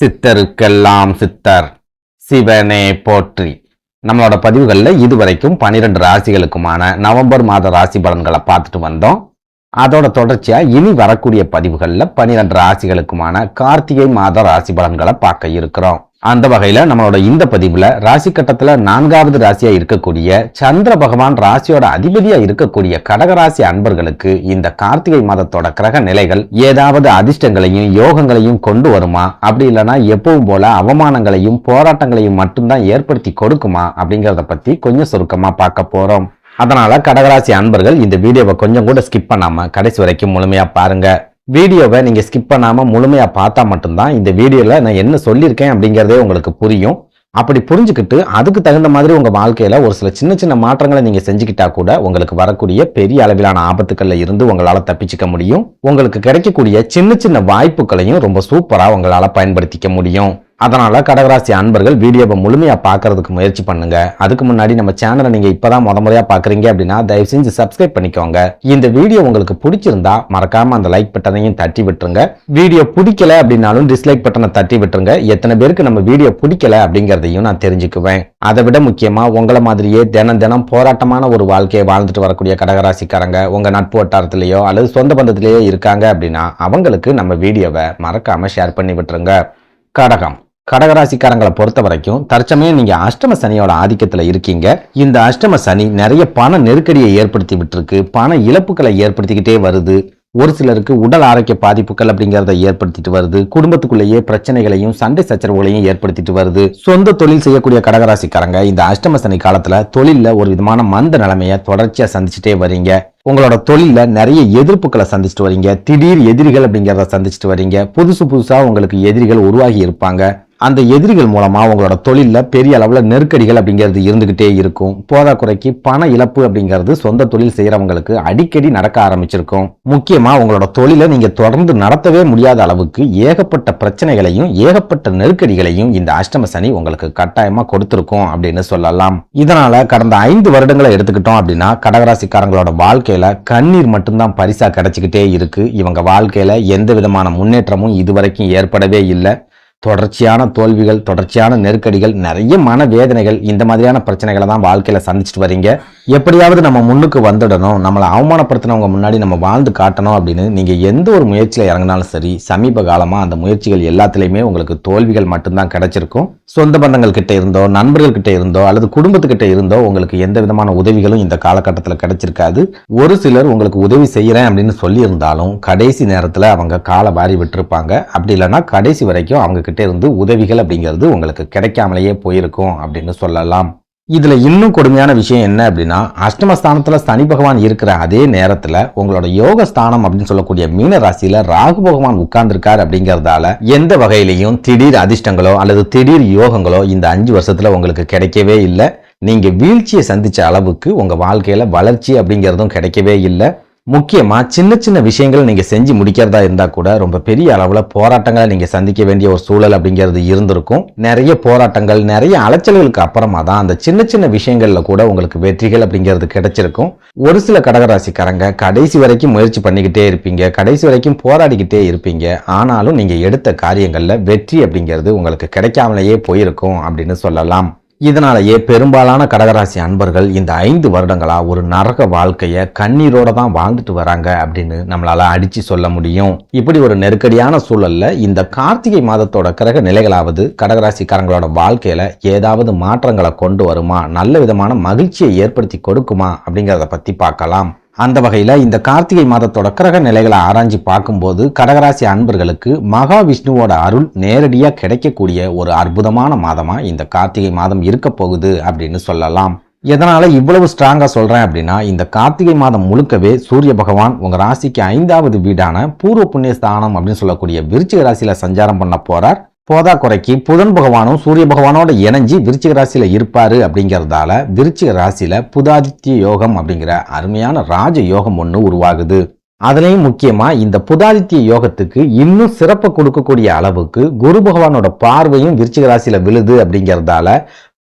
சித்தருக்கெல்லாம் சித்தர் சிவனே போற்றி. நம்மளோட பதிவுகளில் இதுவரைக்கும் பனிரெண்டு ராசிகளுக்குமான நவம்பர் மாத ராசி பலன்களை பார்த்துட்டு வந்தோம். அதோட தொடர்ச்சியா இனி வரக்கூடிய பதிவுகளில் பனிரெண்டு ராசிகளுக்குமான கார்த்திகை மாத ராசி பலன்களை பார்க்க இருக்கிறோம். அந்த வகையில நம்மளோட இந்த பதிவுல ராசி கட்டத்துல நான்காவது ராசியா இருக்கக்கூடிய சந்திர பகவான் ராசியோட அதிபதியா இருக்கக்கூடிய கடகராசி அன்பர்களுக்கு இந்த கார்த்திகை மாதத்தோட கிரக நிலைகள் ஏதாவது அதிர்ஷ்டங்களையும் யோகங்களையும் கொண்டு வருமா? அப்படி இல்லைன்னா எப்பவும் போல அவமானங்களையும் போராட்டங்களையும் மட்டும்தான் ஏற்படுத்தி கொடுக்குமா? அப்படிங்கறத பத்தி கொஞ்சம் சுருக்கமா பார்க்க போறோம். அதனால் கடகராசி அன்பர்கள் இந்த வீடியோவை கொஞ்சம் கூட ஸ்கிப் பண்ணாமல் கடைசி வரைக்கும் முழுமையாக பாருங்கள் வீடியோவை நீங்கள் ஸ்கிப் பண்ணாமல் முழுமையாக பார்த்தா மட்டும்தான் இந்த வீடியோவில் நான் என்ன சொல்லியிருக்கேன் அப்படிங்கிறதே உங்களுக்கு புரியும். அப்படி புரிஞ்சுக்கிட்டு அதுக்கு தகுந்த மாதிரி உங்கள் வாழ்க்கையில் ஒரு சில சின்ன சின்ன மாற்றங்களை நீங்கள் செஞ்சுக்கிட்டா கூட உங்களுக்கு வரக்கூடிய பெரிய அளவிலான ஆபத்துக்களில் இருந்து உங்களால் தப்பிச்சுக்க முடியும். உங்களுக்கு கிடைக்கக்கூடிய சின்ன சின்ன வாய்ப்புகளையும் ரொம்ப சூப்பராக உங்களால் பயன்படுத்திக்க முடியும். அதனால் கடகராசி அன்பர்கள் வீடியோவை முழுமையாக பார்க்கறதுக்கு முயற்சி பண்ணுங்க. அதுக்கு முன்னாடி நம்ம சேனலை நீங்கள் இப்போ தான் முத முறையாக பார்க்குறீங்க அப்படின்னா தயவு செஞ்சு சப்ஸ்கிரைப் பண்ணிக்கோங்க. இந்த வீடியோ உங்களுக்கு பிடிச்சிருந்தா மறக்காமல் அந்த லைக் பட்டனையும் தட்டி விட்டுருங்க. வீடியோ பிடிக்கல அப்படின்னாலும் டிஸ்லைக் பட்டனை தட்டி விட்டுருங்க. எத்தனை பேருக்கு நம்ம வீடியோ பிடிக்கல அப்படிங்கிறதையும் நான் தெரிஞ்சுக்குவேன். அதை விட முக்கியமாக உங்களை மாதிரியே தினம் தினம் போராட்டமான ஒரு வாழ்க்கையை வாழ்ந்துட்டு வரக்கூடிய கடகராசிக்காரங்க உங்கள் நட்பு வட்டாரத்திலேயோ அல்லது சொந்த பந்தத்திலேயோ இருக்காங்க அப்படின்னா அவங்களுக்கு நம்ம வீடியோவை மறக்காமல் ஷேர் பண்ணி விட்டுருங்க. கடகம். கடகராசிக்காரங்களை பொறுத்த வரைக்கும் தற்சமயம் நீங்க அஷ்டம சனியோட ஆதிக்கத்துல இருக்கீங்க. இந்த அஷ்டம சனி நிறைய பண நெருக்கடியை ஏற்படுத்தி விட்டுருக்கு. பண இழப்புகளை ஏற்படுத்திக்கிட்டே வருது. ஒரு சிலருக்கு உடல் ஆரோக்கிய பாதிப்புகள் அப்படிங்கிறத ஏற்படுத்திட்டு வருது. குடும்பத்துக்குள்ளேயே பிரச்சனைகளையும் சண்டை சச்சரவுகளையும் ஏற்படுத்திட்டு வருது. சொந்த தொழில் செய்யக்கூடிய கடகராசிக்காரங்க இந்த அஷ்டம சனி காலத்துல தொழில ஒரு விதமான மந்த நிலைமையை தொடர்ச்சியா சந்திச்சுட்டே வரீங்க. உங்களோட தொழில நிறைய எதிர்ப்புகளை சந்திச்சுட்டு வரீங்க. திடீர் எதிரிகள் அப்படிங்கிறத சந்திச்சுட்டு வரீங்க. புதுசு புதுசா உங்களுக்கு எதிரிகள் உருவாகி இருப்பாங்க. அந்த எதிரிகள் மூலமாக உங்களோட தொழிலில் பெரிய அளவில் நெருக்கடிகள் அப்படிங்கிறது இருந்துக்கிட்டே இருக்கும். போதாக்குறைக்கு பண இழப்பு அப்படிங்கிறது சொந்த தொழில் செய்கிறவங்களுக்கு அடிக்கடி நடக்க ஆரம்பிச்சிருக்கும். முக்கியமாக உங்களோட தொழிலை நீங்கள் தொடர்ந்து நடத்தவே முடியாத அளவுக்கு ஏகப்பட்ட பிரச்சனைகளையும் ஏகப்பட்ட நெருக்கடிகளையும் இந்த அஷ்டம சனி உங்களுக்கு கட்டாயமாக கொடுத்துருக்கும் அப்படின்னு சொல்லலாம். இதனால் கடந்த ஐந்து வருடங்களை எடுத்துக்கிட்டோம் அப்படின்னா கடகராசிக்காரங்களோட வாழ்க்கையில் கண்ணீர் மட்டும்தான் பரிசாக கிடைச்சிக்கிட்டே இருக்கு. இவங்க வாழ்க்கையில் எந்த விதமான முன்னேற்றமும் இதுவரைக்கும் ஏற்படவே இல்லை. தொடர்ச்சியான தோல்விகள் தொடர்ச்சியான நெருக்கடிகள் நிறைய மன வேதனைகள் இந்த மாதிரியான பிரச்சனைகளை தான் வாழ்க்கையில் சந்திச்சுட்டு வரீங்க. எப்படியாவது நம்ம முன்னுக்கு வந்துடணும் நம்மளை அவமானப்படுத்தினவங்க முன்னாடி நம்ம வாழ்ந்து காட்டணும் அப்படின்னு நீங்கள் எந்த ஒரு முயற்சியில் இறங்கினாலும் சரி சமீப காலமாக அந்த முயற்சிகள் எல்லாத்துலேயுமே உங்களுக்கு தோல்விகள் மட்டும்தான் கிடைச்சிருக்கும். சொந்த பந்தங்கள் கிட்ட இருந்தோ நண்பர்கள்கிட்ட இருந்தோ அல்லது குடும்பத்துக்கிட்ட இருந்தோ உங்களுக்கு எந்த விதமான உதவிகளும் இந்த காலகட்டத்தில் கிடைச்சிருக்காது. ஒரு சிலர் உங்களுக்கு உதவி செய்கிறேன் அப்படின்னு சொல்லியிருந்தாலும் கடைசி நேரத்தில் அவங்க காலை வாரி விட்டுருப்பாங்க. அப்படி இல்லைன்னா கடைசி வரைக்கும் அவங்க இருந்து உதவிகள் அப்படிங்கிறது உங்களுக்கு கிடைக்காமலேயே போயிருக்கும் அப்படின்னு சொல்லலாம். இதில் இன்னும் கொடுமையான விஷயம் என்ன அப்படின்னா அஷ்டமஸ்தானத்தில் சனி பகவான் இருக்கிற அதே நேரத்தில் உங்களோட யோக ஸ்தானம் அப்படின்னு சொல்லக்கூடிய மீன ராசியில் ராகு பகவான் உட்கார்ந்துருக்கார் அப்படிங்கிறதால எந்த வகையிலையும் திடீர் அதிர்ஷ்டங்களோ அல்லது திடீர் யோகங்களோ இந்த அஞ்சு வருஷத்தில் உங்களுக்கு கிடைக்கவே இல்லை. நீங்கள் வீழ்ச்சியை சந்தித்த அளவுக்கு உங்கள் வாழ்க்கையில் வளர்ச்சி அப்படிங்கிறதும் கிடைக்கவே இல்லை. முக்கியமாக சின்ன சின்ன விஷயங்களை நீங்கள் செஞ்சு முடிக்கிறதா இருந்தால் கூட ரொம்ப பெரிய அளவில் போராட்டங்களை நீங்கள் சந்திக்க வேண்டிய ஒரு சூழல் அப்படிங்கிறது இருந்திருக்கும். நிறைய போராட்டங்கள் நிறைய அலைச்சல்களுக்கு அப்புறமா தான் அந்த சின்ன சின்ன விஷயங்களில் கூட உங்களுக்கு வெற்றிகள் அப்படிங்கிறது கிடைச்சிருக்கும். ஒரு சில கடகராசிக்காரங்க கடைசி வரைக்கும் முயற்சி பண்ணிக்கிட்டே இருப்பீங்க கடைசி வரைக்கும் போராடிக்கிட்டே இருப்பீங்க. ஆனாலும் நீங்கள் எடுத்த காரியங்களில் வெற்றி அப்படிங்கிறது உங்களுக்கு கிடைக்காமலேயே போயிருக்கும் அப்படின்னு சொல்லலாம். இதனாலேயே பெரும்பாலான கடகராசி அன்பர்கள் இந்த ஐந்து வருடங்களாக ஒரு நரக வாழ்க்கையை கண்ணீரோட தான் வாழ்ந்துட்டு வராங்க அப்படின்னு நம்மளால அடித்து சொல்ல முடியும். இப்படி ஒரு நெருக்கடியான சூழலில் இந்த கார்த்திகை மாதத்தோட கிரக நிலைகளாவது கடகராசிக்காரங்களோட வாழ்க்கையில் ஏதாவது மாற்றங்களை கொண்டு வருமா? நல்ல விதமான மகிழ்ச்சியை ஏற்படுத்தி கொடுக்குமா? அப்படிங்கிறத பற்றி பார்க்கலாம். அந்த வகையில் இந்த கார்த்திகை மாதத்தோட கிரக நிலைகளை ஆராய்ச்சி பார்க்கும்போது கடகராசி அன்பர்களுக்கு மகாவிஷ்ணுவோட அருள் நேரடியாக கிடைக்கக்கூடிய ஒரு அற்புதமான மாதமாக இந்த கார்த்திகை மாதம் இருக்க போகுது அப்படின்னு சொல்லலாம். எதனால் இவ்வளவு ஸ்ட்ராங்காக சொல்கிறேன் அப்படின்னா இந்த கார்த்திகை மாதம் முழுக்கவே சூரிய பகவான் உங்கள் ராசிக்கு ஐந்தாவது வீடான பூர்வ புண்ணிய ஸ்தானம் அப்படின்னு சொல்லக்கூடிய விருச்சிக ராசியில் சஞ்சாரம் பண்ண போறார். போதா குறைக்கு புதன் பகவானும் சூரிய பகவானோட இணைஞ்சி விருச்சிக ராசியில் இருப்பார் அப்படிங்கிறதால விருச்சிக ராசியில் புதாதித்ய யோகம் அப்படிங்கிற அருமையான ராஜ யோகம் ஒன்று உருவாகுது. அதுலேயும் முக்கியமாக இந்த புதாதித்ய யோகத்துக்கு இன்னும் சிறப்பு கொடுக்கக்கூடிய அளவுக்கு குரு பகவானோட பார்வையும் விருச்சிக ராசியில் விழுது அப்படிங்கிறதால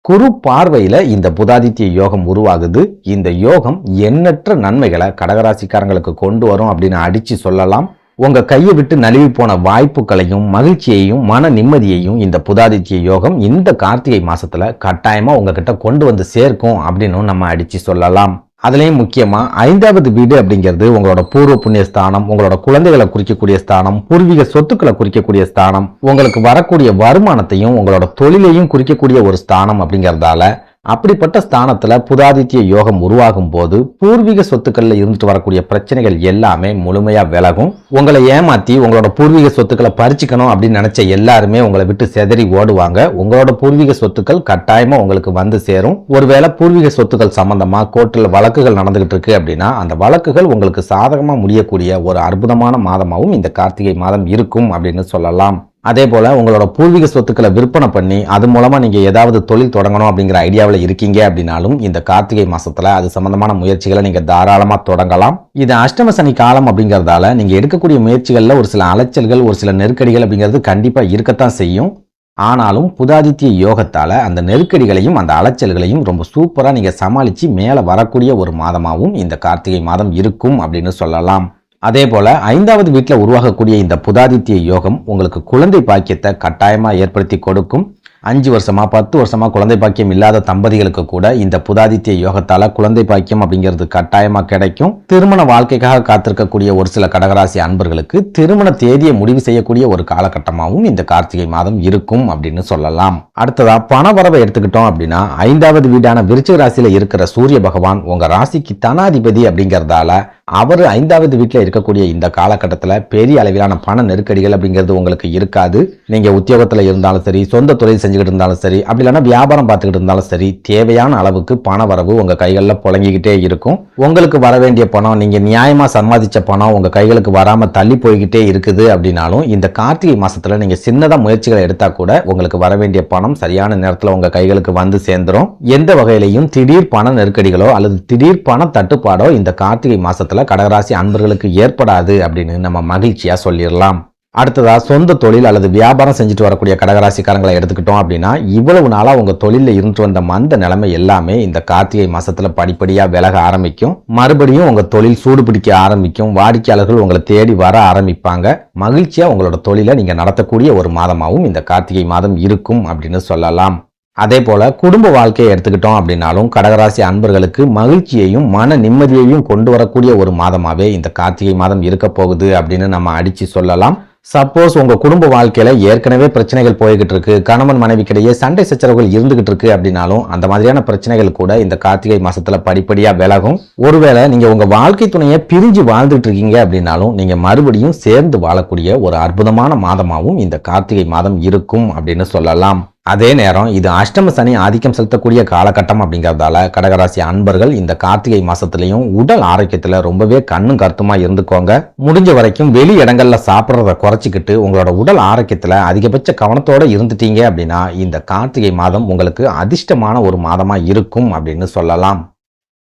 குரு பார்வையில் இந்த புதாதித்ய யோகம் உருவாகுது. இந்த யோகம் எண்ணற்ற நன்மைகளை கடகராசிக்காரங்களுக்கு கொண்டு வரும் அப்படின்னு அடித்து சொல்லலாம். உங்கள் கையை விட்டு நழுவி போன வாய்ப்புகளையும் மகிழ்ச்சியையும் மன நிம்மதியையும் இந்த புதாதித்ய யோகம் இந்த கார்த்திகை மாதத்தில் கட்டாயமாக உங்ககிட்ட கொண்டு வந்து சேர்க்கும் அப்படின்னு நம்ம அடித்து சொல்லலாம். அதுலேயும் முக்கியமாக ஐந்தாவது வீடு அப்படிங்கிறது உங்களோட பூர்வ புண்ணிய ஸ்தானம் உங்களோட குழந்தைகளை குறிக்கக்கூடிய ஸ்தானம் பூர்வீக சொத்துக்களை குறிக்கக்கூடிய ஸ்தானம் உங்களுக்கு வரக்கூடிய வருமானத்தையும் உங்களோட தொழிலையும் குறிக்கக்கூடிய ஒரு ஸ்தானம் அப்படிங்கிறதால அப்படிப்பட்ட ஸ்தானத்தில் புதாதித்ய யோகம் உருவாகும் போது பூர்வீக சொத்துக்களில் இருந்துட்டு வரக்கூடிய பிரச்சனைகள் எல்லாமே முழுமையா விலகும். உங்களை ஏமாத்தி உங்களோட பூர்வீக சொத்துக்களை பறிச்சுக்கணும் அப்படின்னு நினைச்ச எல்லாருமே உங்களை விட்டு செதறி ஓடுவாங்க. உங்களோட பூர்வீக சொத்துக்கள் கட்டாயமா உங்களுக்கு வந்து சேரும். ஒருவேளை பூர்வீக சொத்துக்கள் சம்பந்தமா கோர்ட்டில் வழக்குகள் நடந்துகிட்டு இருக்கு அப்படின்னா அந்த வழக்குகள் உங்களுக்கு சாதகமா முடியக்கூடிய ஒரு அற்புதமான மாதமாகவும் இந்த கார்த்திகை மாதம் இருக்கும் அப்படின்னு சொல்லலாம். அதே போல் உங்களோட பூர்வீக சொத்துக்களை விற்பனை பண்ணி அது மூலமாக நீங்கள் ஏதாவது தொழில் தொடங்கணும் அப்படிங்கிற ஐடியாவில் இருக்கீங்க அப்படின்னாலும் இந்த கார்த்திகை மாதத்தில் அது சம்மந்தமான முயற்சிகளை நீங்கள் தாராளமாக தொடங்கலாம். இது அஷ்டம சனி காலம் அப்படிங்கிறதால நீங்கள் எடுக்கக்கூடிய முயற்சிகளில் ஒரு சில அலைச்சல்கள் ஒரு சில நெருக்கடிகள் அப்படிங்கிறது கண்டிப்பாக இருக்கத்தான் செய்யும். ஆனாலும் புதாதித்ய யோகத்தால் அந்த நெருக்கடிகளையும் அந்த அலைச்சல்களையும் ரொம்ப சூப்பராக நீங்கள் சமாளித்து மேலே வரக்கூடிய ஒரு மாதமாகவும் இந்த கார்த்திகை மாதம் இருக்கும் அப்படின்னு சொல்லலாம். அதே போல ஐந்தாவது வீட்டில் உருவாகக்கூடிய இந்த புதாதித்ய யோகம் உங்களுக்கு குழந்தை பாக்கியத்தை கட்டாயமாக ஏற்படுத்தி கொடுக்கும். அஞ்சு வருஷமா பத்து வருஷமா குழந்தை பாக்கியம் இல்லாத தம்பதிகளுக்கு கூட இந்த புதாதித்ய யோகத்தால குழந்தை பாக்கியம் அப்படிங்கிறது கட்டாயமா கிடைக்கும். திருமண வாழ்க்கைக்காக காத்திருக்கக்கூடிய ஒரு சில கடகராசி அன்பர்களுக்கு திருமண தேதியை முடிவு செய்யக்கூடிய ஒரு காலகட்டமாகவும் இந்த கார்த்திகை மாதம் இருக்கும் அப்படின்னு சொல்லலாம். அடுத்ததா பண வரவை எடுத்துக்கிட்டோம் அப்படின்னா ஐந்தாவது வீடான விருச்சிக ராசியில இருக்கிற சூரிய பகவான் உங்க ராசிக்கு தனாதிபதி அப்படிங்கிறதால அவர் ஐந்தாவது வீட்டில் இருக்கக்கூடிய இந்த காலகட்டத்தில் பெரிய அளவிலான பண நெருக்கடிகள் அப்படிங்கிறது உங்களுக்கு இருக்காது. நீங்கள் உத்தியோகத்தில் இருந்தாலும் சரி சொந்த தொழில் செஞ்சுக்கிட்டு இருந்தாலும் சரி அப்படி இல்லைன்னா வியாபாரம் பார்த்துக்கிட்டு இருந்தாலும் சரி தேவையான அளவுக்கு பண வரவு உங்கள் கைகளில் புழங்கிக்கிட்டே இருக்கும். உங்களுக்கு வர வேண்டிய பணம் நீங்கள் நியாயமாக சம்பாதிச்ச பணம் உங்கள் கைகளுக்கு வராமல் தள்ளி போய்கிட்டே இருக்குது அப்படின்னாலும் இந்த கார்த்திகை மாதத்தில் நீங்கள் சின்னதாக முயற்சிகளை எடுத்தால் கூட உங்களுக்கு வர வேண்டிய பணம் சரியான நேரத்தில் உங்கள் கைகளுக்கு வந்து சேர்ந்துரும். எந்த வகையிலையும் திடீர் பண நெருக்கடிகளோ அல்லது திடீர் பண தட்டுப்பாடோ இந்த கார்த்திகை மாதத்தில் மாசத்துல கடகராசி அன்பர்களுக்கு ஏற்படாது அப்படின்னு நம்ம மகிழ்ச்சியா சொல்லிடலாம். அடுத்ததா சொந்த தொழில் அல்லது வியாபாரம் செஞ்சுட்டு வரக்கூடிய கடகராசிக்காரங்களை எடுத்துக்கிட்டோம் அப்படின்னா இவ்வளவு நாளா உங்க தொழிலில் இருந்து வந்த மந்த நிலைமை எல்லாமே இந்த கார்த்திகை மாதத்தில் படிப்படியா விலக ஆரம்பிக்கும். மறுபடியும் உங்க தொழில் சூடு பிடிக்க ஆரம்பிக்கும். வாடிக்கையாளர்கள் உங்களை தேடி வர ஆரம்பிப்பாங்க. மகிழ்ச்சியா உங்களோட தொழிலை நீங்க நடத்தக்கூடிய ஒரு மாதமாகவும் இந்த கார்த்திகை மாதம் இருக்கும் அப்படின்னு சொல்லலாம். அதே போல குடும்ப வாழ்க்கையை எடுத்துக்கிட்டோம் அப்படின்னாலும் கடகராசி அன்பர்களுக்கு மகிழ்ச்சியையும் மன நிம்மதியையும் கொண்டு வரக்கூடிய ஒரு மாதமாகவே இந்த கார்த்திகை மாதம் இருக்க போகுது அப்படின்னு நம்ம அடித்து சொல்லலாம். சப்போஸ் உங்க குடும்ப வாழ்க்கையில ஏற்கனவே பிரச்சனைகள் போய்கிட்டு இருக்கு. கணவன் மனைவிக்கிடையே சண்டை சச்சரவுகள் இருந்துகிட்டு இருக்கு அப்படின்னாலும் அந்த மாதிரியான பிரச்சனைகள் கூட இந்த கார்த்திகை மாசத்துல படிப்படியா விலகும். ஒருவேளை நீங்க உங்க வாழ்க்கை துணையை பிரிஞ்சு வாழ்ந்துட்டு இருக்கீங்க அப்படின்னாலும் நீங்க மறுபடியும் சேர்ந்து வாழக்கூடிய ஒரு அற்புதமான மாதமாகவும் இந்த கார்த்திகை மாதம் இருக்கும் அப்படின்னு சொல்லலாம். அதே நேரம் இது அஷ்டம சனி ஆதிக்கம் செலுத்தக்கூடிய காலகட்டம் அப்படிங்கிறதால கடகராசி அன்பர்கள் இந்த கார்த்திகை மாசத்துலயும் உடல் ஆரோக்கியத்துல ரொம்பவே கண்ணும் கருத்துமா இருந்துக்கோங்க. முடிஞ்ச வரைக்கும் வெளி இடங்கள்ல சாப்பிட்றத குறைச்சிக்கிட்டு உங்களோட உடல் ஆரோக்கியத்துல அதிகபட்ச கவனத்தோட இருந்துட்டீங்க அப்படின்னா இந்த கார்த்திகை மாதம் உங்களுக்கு அதிர்ஷ்டமான ஒரு மாதமா இருக்கும் அப்படின்னு சொல்லலாம்.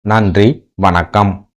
நன்றி வணக்கம்.